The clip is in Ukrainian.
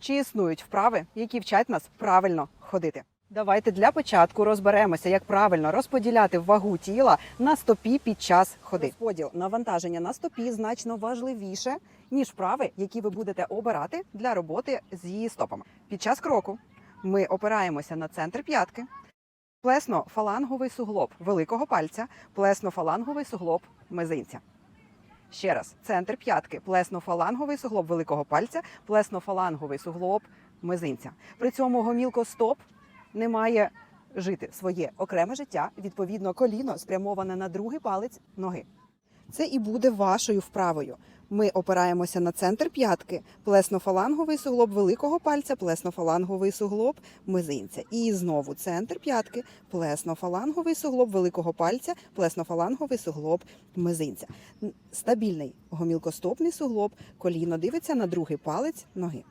Чи існують вправи, які вчать нас правильно ходити? Давайте для початку розберемося, як правильно розподіляти вагу тіла на стопі під час ходи. Розподіл навантаження на стопі значно важливіше, ніж вправи, які ви будете обирати для роботи з її стопами. Під час кроку ми опираємося на центр п'ятки, плесно-фаланговий суглоб великого пальця, плесно-фаланговий суглоб мизинця. Ще раз, центр п'ятки, плесно-фаланговий суглоб великого пальця, плесно-фаланговий суглоб мизинця. При цьому гомілко стоп не має жити своє окреме життя. Відповідно, коліно спрямоване на другий палець ноги. Це і буде вашою вправою. Ми опираємося на центр п'ятки, плесно-фаланговий суглоб великого пальця, плесно-фаланговий суглоб мизинця. І знову центр п'ятки, плесно-фаланговий суглоб великого пальця, плесно-фаланговий суглоб мизинця. Стабільний гомілкостопний суглоб, коліно дивиться на другий палець ноги.